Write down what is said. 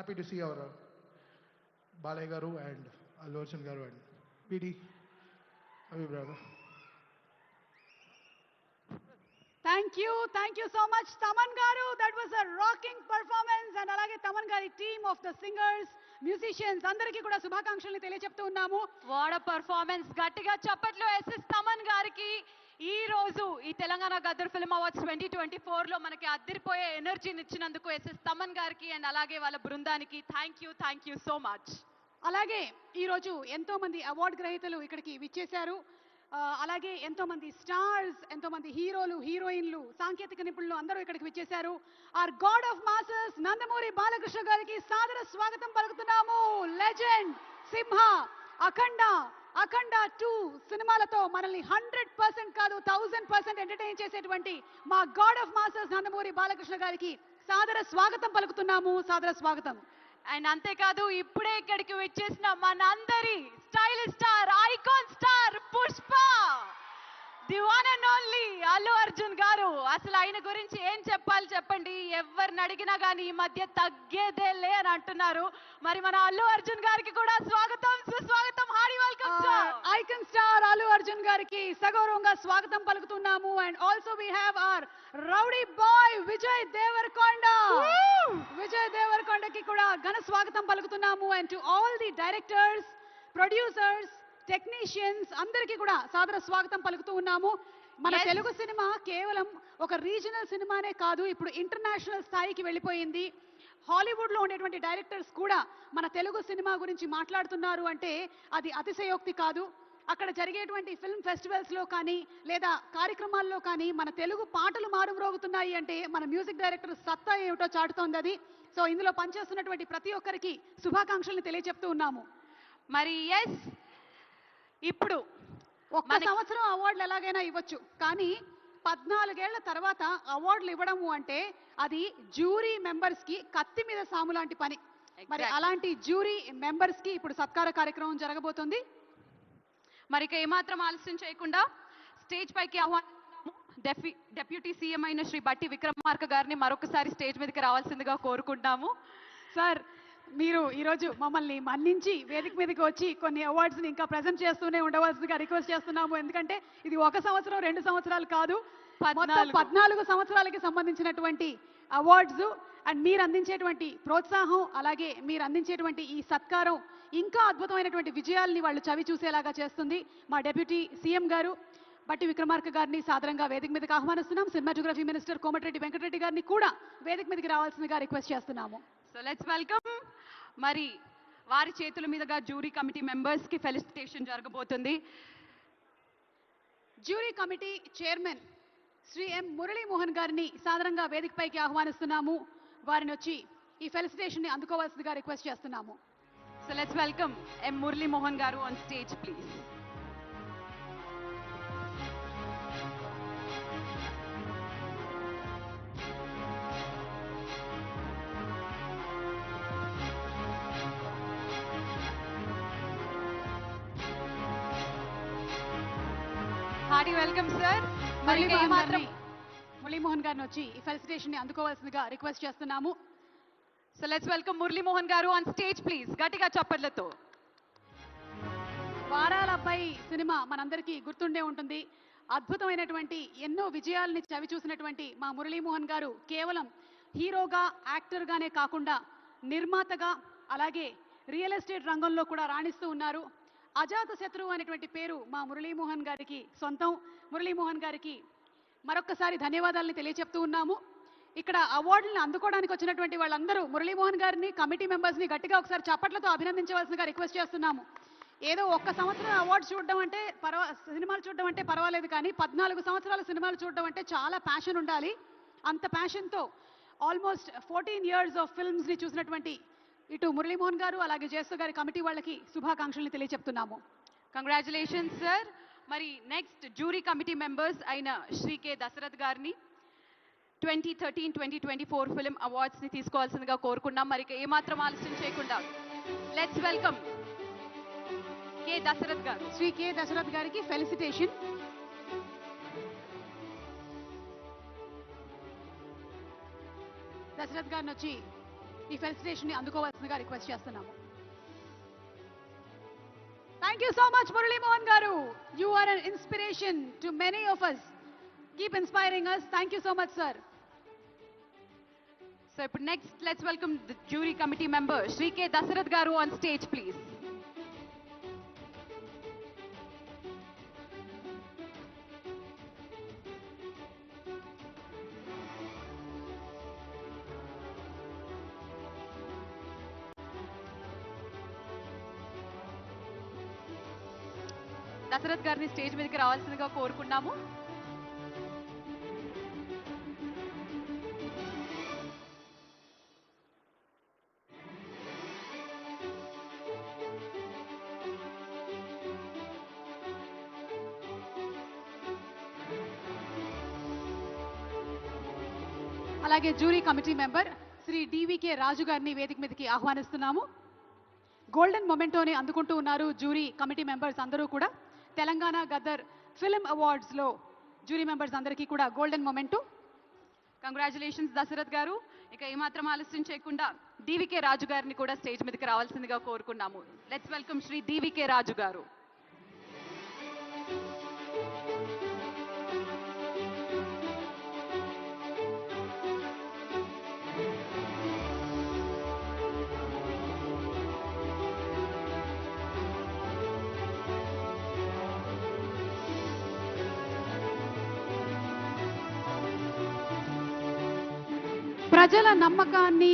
Happy to see our Balayya garu and Allu Arjun garu and BD brother thank you thank you so much Thaman garu that was a rocking performance and అలాగే తమన్ గారి team of the singers musicians అందరికీ కూడా శుభాకాంక్షలు తెలియజెప్తూ ఉన్నాము వాడ performance గట్టిగా చప్పట్లు SS Thaman గారికి ఈ రోజు ఈ Telangana Gaddar film awards twenty twenty ఫోర్లో మనకి అద్దరిపోయే ఎనర్జీని ఇచ్చినందుకు ఎస్ఎస్ తమన్ గారికి అండ్ అలాగే వాళ్ళ బృందానికి thank you thank you so much అలాగే ఈరోజు ఎంతోమంది అవార్డు గ్రహీతలు ఇక్కడికి విచ్చేశారు. అలాగే ఎంతోమంది స్టార్స్ ఎంతోమంది హీరోలు హీరోయిన్లు సాంకేతిక నిపుణులు అందరూ ఇక్కడికి విచ్చేశారు. Our god of masses Nandamuri Balakrishna గారికి సాదర స్వాగతం పలుకుతున్నాము. లెజెండ్ సింహ అఖండ అఖండ టూ సినిమాలతో మనల్ని హండ్రెడ్ పర్సెంట్ కాదు థౌజండ్ పర్సెంట్ ఎంటర్టైన్ చేసేటువంటి మా god of masters Nandamuri Balakrishna గారికి సాదర స్వాగతం పలుకుతున్నాము సాదర స్వాగతం. అండ్ అంతేకాదు ఇప్పుడే ఇక్కడికి వచ్చేసిన మనందరి stylish star icon star Pushpa the one and only Allu Arjun garu. అసలు ఆయన గురించి ఏం చెప్పాలి చెప్పండి? ఎవరిని అడిగినా కానీ ఈ మధ్య తగ్గేదేలే అని అంటున్నారు. మరి మన అల్లు అర్జున్ గారికి కూడా స్వాగతం సుస్వాగతం. Hearty welcome icon star Allu Arjun గారికి సగౌరవంగా స్వాగతం పలుకుతున్నాము. And also we have our rowdy boy Vijay Deverakonda. Vijay దేవరకొండకి కూడా ఘన స్వాగతం పలుకుతున్నాము. And to all the directors producers technicians అందరికీ కూడా సాదర స్వాగతం పలుకుతూ ఉన్నాము. మన. తెలుగు సినిమా కేవలం ఒక రీజనల్ సినిమానే కాదు ఇప్పుడు ఇంటర్నేషనల్ స్థాయికి వెళ్ళిపోయింది. హాలీవుడ్లో ఉండేటువంటి డైరెక్టర్స్ కూడా మన తెలుగు సినిమా గురించి మాట్లాడుతున్నారు అంటే అది అతిశయోక్తి కాదు. అక్కడ జరిగేటువంటి ఫిల్మ్ ఫెస్టివల్స్లో కానీ లేదా కార్యక్రమాల్లో కానీ మన తెలుగు పాటలు మారుమ్రోగుతున్నాయి అంటే మన మ్యూజిక్ డైరెక్టర్ సత్తా ఏమిటో చాటుతోంది అది. సో ఇందులో పనిచేస్తున్నటువంటి ప్రతి ఒక్కరికి శుభాకాంక్షల్ని తెలియజెప్తూ ఉన్నాము. మరి ఎస్ ఇప్పుడు ఒక్క మనకి- సంవత్సరం అవార్డులు ఎలాగైనా ఇవ్వచ్చు. కానీ పద్నాలుగేళ్ళ తర్వాత అవార్డులు ఇవ్వడము అంటే అది జ్యూరీ మెంబర్స్కి కత్తి మీద సాము లాంటి పని. మరి. అలాంటి జ్యూరీ మెంబర్స్కి ఇప్పుడు సత్కార కార్యక్రమం జరగబోతుంది. మరి ఇక ఏమాత్రం ఆలస్యం చేయకుండా స్టేజ్ పైకి ఆహ్వానిస్తున్నాము. డెఫి డెప్యూటీ సీఎం అయిన శ్రీ బట్టి విక్రమార్క గారిని మరొకసారి స్టేజ్ మీదకి రావాల్సిందిగా కోరుకుంటున్నాము. సార్ మీరు ఈరోజు మమ్మల్ని మన్నించి వేదిక మీదకి వచ్చి కొన్ని అవార్డ్స్ని ఇంకా ప్రజెంట్ చేస్తూనే ఉండవలసిందిగా రిక్వెస్ట్ చేస్తున్నాము. ఎందుకంటే ఇది ఒక సంవత్సరం రెండు సంవత్సరాలు కాదు. మొత్తం పద్నాలుగు. సంవత్సరాలకి సంబంధించినటువంటి అవార్డ్స్ అండ్ మీరు అందించేటువంటి ప్రోత్సాహం అలాగే మీరు అందించేటువంటి ఈ సత్కారం ఇంకా అద్భుతమైనటువంటి విజయాల్ని వాళ్ళు చవి చూసేలాగా చేస్తుంది. మా డెప్యూటీ సీఎం గారు బట్టి విక్రమార్క గారిని సాదరంగా వేదిక మీదకి ఆహ్వానిస్తున్నాం. సినిమాటోగ్రఫీ మినిస్టర్ కోమటిరెడ్డి వెంకటరెడ్డి గారిని కూడా వేదిక మీదకి రావాల్సిందిగా రిక్వెస్ట్ చేస్తున్నాము. సో లెట్స్ వెల్కమ్ మరి వారి చేతుల మీదుగా జ్యూరీ కమిటీ మెంబర్స్కి ఫెలిసిటేషన్ జరగబోతుంది. Jury committee chairman Shri M Muralimohan గారిని సాధారణంగా వేదికపైకి ఆహ్వానిస్తున్నాము. వారిని వచ్చి ఈ ఫెలిసిటేషన్ని అందుకోవాల్సిందిగా రిక్వెస్ట్ చేస్తున్నాము. So let's welcome M Murali Mohan garu on stage please hearty welcome sir Muralimohan గారిని. మురళీమోహన్ వచ్చి ఈ ఫెలిసిటేషన్ని అందుకోవాల్సిందిగా రిక్వెస్ట్ చేస్తున్నాము. So let's welcome Murali Mohan garu on stage please గట్టిగా చప్పట్లతో. వారాల అబ్బాయి సినిమా మనందరికీ గుర్తుండే ఉంటుంది. అద్భుతమైనటువంటి ఎన్నో విజయాల్ని చవి చూసినటువంటి మా మురళీమోహన్ గారు కేవలం హీరోగా యాక్టర్గానే కాకుండా నిర్మాతగా అలాగే రియల్ ఎస్టేట్ రంగంలో కూడా రాణిస్తూ ఉన్నారు. అజాత శత్రువు అనేటువంటి పేరు మా మురళీమోహన్ గారికి సొంతం. మురళీమోహన్ గారికి మరొక్కసారి ధన్యవాదాలని తెలియచెప్తూ ఉన్నాము. ఇక్కడ అవార్డులను అందుకోవడానికి వచ్చినటువంటి వాళ్ళందరూ మురళీమోహన్ గారిని కమిటీ మెంబర్స్ని గట్టిగా ఒకసారి చప్పట్లతో అభినందించవలసిందిగా రిక్వెస్ట్ చేస్తున్నాము. ఏదో ఒక్క సంవత్సరం అవార్డు చూడడం అంటే పర్వా సినిమాలు చూడడం అంటే పర్వాలేదు కానీ పద్నాలుగు సంవత్సరాల సినిమాలు చూడడం అంటే చాలా ప్యాషన్ ఉండాలి. అంత ప్యాషన్తో ఆల్మోస్ట్ ఫోర్టీన్ ఇయర్స్ ఆఫ్ ఫిల్మ్స్ని చూసినటువంటి ఇటు మురళీమోహన్ గారు అలాగే జయసు గారి కమిటీ వాళ్ళకి శుభాకాంక్షల్ని తెలియచెప్తున్నాము. కంగ్రాచులేషన్స్ సార్ మరి నెక్స్ట్ జ్యూరీ కమిటీ మెంబర్స్ అయిన శ్రీ కె దశరథ్ గారిని twenty thirteen twenty twenty four film అవార్డ్స్ని తీసుకోవాల్సిందిగా కోరుకున్నాం. మరి ఏమాత్రం ఆలస్యం చేయకుండా లెట్స్ వెల్కమ్ కె దశరథ్ గారు. శ్రీ కె దశరథ్ గారికి ఫెలిసిటేషన్ దశరథ్ గారిని వచ్చి ఈ ఫెలిసిటేషన్ని అందుకోవాల్సిందిగా రిక్వెస్ట్ చేస్తున్నాము. Thank you so much Muralimohan garu you are an inspiration to many of us keep inspiring us thank you so much sir so ఇప్పుడు next let's welcome the jury committee member Shri K Dasharath garu on stage please Dashrath గారిని stage మీదకి రావాల్సిందిగా కోరుకున్నాము. అలాగే jury committee member Shri DVK Raju గారిని వేదిక మీదకి ఆహ్వానిస్తున్నాము. గోల్డెన్ మొమెంటోని అందుకుంటూ ఉన్నారు జ్యూరీ కమిటీ మెంబర్స్ అందరూ కూడా. తెలంగాణ గదర్ ఫిల్మ్ అవార్డ్స్లో జ్యూరీ మెంబర్స్ అందరికీ కూడా గోల్డెన్ మొమెంటు. కంగ్రాచులేషన్స్ దశరథ్ గారు. ఇక ఏమాత్రం ఆలస్యం చేయకుండా డివికే రాజు గారిని కూడా స్టేజ్ మీదకి రావాల్సిందిగా కోరుకున్నాము. Let's welcome Shri DVK Raju garu. ప్రజల నమ్మకాన్ని